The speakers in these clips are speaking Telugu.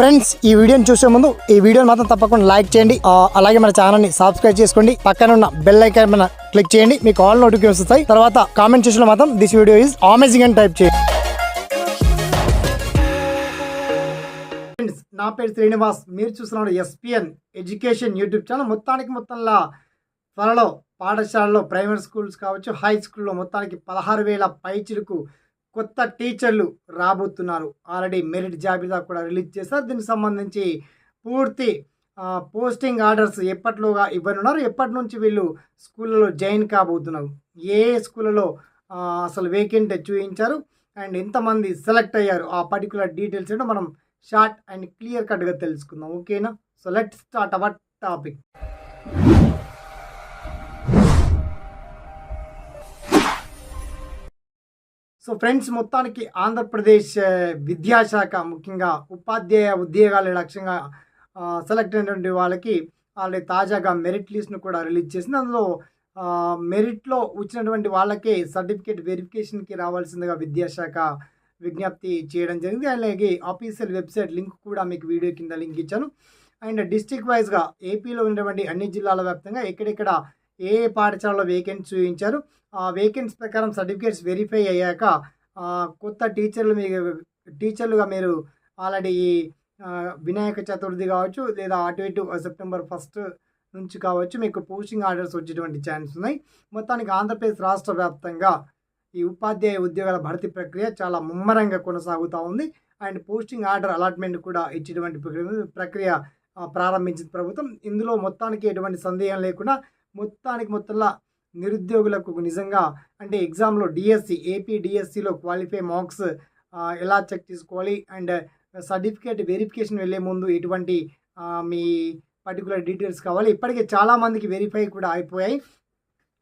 ఫ్రెండ్స్ ఈ వీడియోని చూసే ముందు ఈ వీడియోని మాత్రం తప్పకుండా లైక్ చేయండి. అలాగే మన ఛానల్ని సబ్స్క్రైబ్ చేసుకోండి. పక్కన ఉన్న బెల్ ఐకాన్ మన క్లిక్ చేయండి. మీకు ఆల్ నోటిఫికేషన్ వస్తాయి. తర్వాత కామెంట్ చేసిన మాత్రం దిస్ వీడియో ఈజ్ అమేజింగ్ అని టైప్ చేయండి. ఫ్రెండ్స్ నా పేరు శ్రీనివాస్. మీరు చూస్తున్నారు ఎస్పిఎన్ ఎడ్యుకేషన్ యూట్యూబ్ ఛానల్ మొత్తానికి మొత్తంలో త్వరలో పాఠశాలలో ప్రైమరీ స్కూల్స్ కావచ్చు హై స్కూల్లో మొత్తానికి పదహారు వేల పైచిలకు కొత్త టీచర్లు రాబోతున్నారు. ఆల్రెడీ మెరిట్ జాబితా కూడా రిలీజ్ చేశారు. దీనికి సంబంధించి పూర్తి పోస్టింగ్ ఆర్డర్స్ ఎప్పట్లోగా ఇవ్వనున్నారు? ఎప్పటి నుంచి వీళ్ళు స్కూళ్ళలో జాయిన్ కాబోతున్నారు? ఏ స్కూళ్ళలో అసలు వేకెంట్ చూపించారు అండ్ ఎంతమంది సెలెక్ట్ అయ్యారు? ఆ పర్టికులర్ డీటెయిల్స్ మనం షార్ట్ అండ్ క్లియర్ కట్గా తెలుసుకుందాం. ఓకేనా? So let start our topic. So friends మొత్తానికి ఆంధ్రప్రదేశ్ eh, విద్యాశాఖ ముఖ్యంగా ఉపాధ్యాయ ఉద్యోగాల లక్ష్యంగా సెలెక్ట్ అయినటువంటి వాళ్ళకి ఆల్రెడీ తాజాగా మెరిట్ లిస్ట్ను కూడా రిలీజ్ చేసింది. అందులో మెరిట్లో వచ్చినటువంటి వాళ్ళకే సర్టిఫికేట్ వెరిఫికేషన్కి రావాల్సిందిగా విద్యాశాఖ విజ్ఞప్తి చేయడం జరిగింది. అలాగే ఆఫీషియల్ వెబ్సైట్ లింక్ కూడా మీకు వీడియో కింద లింక్ ఇచ్చాను. అండ్ డిస్టిక్ వైజ్గా ఏపీలో ఉన్నటువంటి అన్ని జిల్లాల వ్యాప్తంగా ఎక్కడెక్కడ ఏ ఏ పాఠశాలలో వేకెన్సీ చూపించారు ఆ వేకెన్సీ ప్రకారం సర్టిఫికేట్స్ వెరిఫై అయ్యాక కొత్త టీచర్లు మీ టీచర్లుగా మీరు ఆల్రెడీ ఈ వినాయక చతుర్థి కావచ్చు లేదా అటు ఇటు సెప్టెంబర్ ఫస్ట్ నుంచి కావచ్చు మీకు పోస్టింగ్ ఆర్డర్స్ వచ్చేటువంటి ఛాన్స్ ఉన్నాయి. మొత్తానికి ఆంధ్రప్రదేశ్ రాష్ట్ర వ్యాప్తంగా ఈ ఉపాధ్యాయ ఉద్యోగాల భర్తీ ప్రక్రియ చాలా ముమ్మరంగా కొనసాగుతూ ఉంది. అండ్ పోస్టింగ్ ఆర్డర్ అలాట్మెంట్ కూడా ఇచ్చేటువంటి ప్రక్రియ- ప్రక్రియ ప్రారంభించింది ప్రభుత్వం. ఇందులో మొత్తానికి ఎటువంటి సందేహం లేకుండా మొత్తానికి మొత్తంలో నిరుద్యోగులకు నిజంగా అంటే ఎగ్జామ్లో డిఎస్సి ఏపీ డిఎస్సిలో క్వాలిఫై మార్క్స్ ఎలా చెక్ చేసుకోవాలి అండ్ సర్టిఫికేట్ వెరిఫికేషన్ వెళ్ళే ముందు ఎటువంటి మీ పర్టికులర్ డీటెయిల్స్ కావాలి. ఇప్పటికే చాలామందికి వెరిఫై కూడా అయిపోయాయి.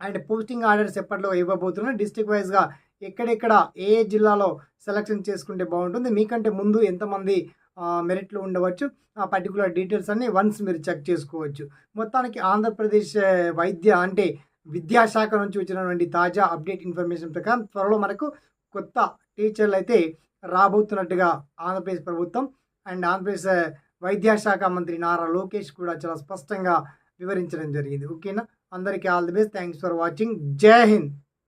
అండ్ పోస్టింగ్ ఆర్డర్స్ ఎప్పట్లో ఇవ్వబోతున్నారు. డిస్ట్రిక్ట్ వైజ్గా ఎక్కడెక్కడ ఏ జిల్లాలో సెలక్షన్ చేసుకుంటే బాగుంటుంది. మీకంటే ముందు ఎంతమంది మెరిట్లు ఉండవచ్చు. ఆ పర్టికులర్ డీటెయిల్స్ అన్ని వన్స్ మీరు చెక్ చేసుకోవచ్చు. మొత్తానికి ఆంధ్రప్రదేశ్ వైద్య అంటే విద్యాశాఖ నుంచి వచ్చినటువంటి తాజా అప్డేట్ ఇన్ఫర్మేషన్ ప్రకారం త్వరలో మనకు కొత్త టీచర్లు అయితే రాబోతున్నట్టుగా ఆంధ్రప్రదేశ్ ప్రభుత్వం అండ్ ఆంధ్రప్రదేశ్ వైద్యాశాఖ మంత్రి నారా లోకేష్ కూడా చాలా స్పష్టంగా వివరించడం జరిగింది. ఓకేనా? అందరికీ all the best. Thanks for watching జై హింద్.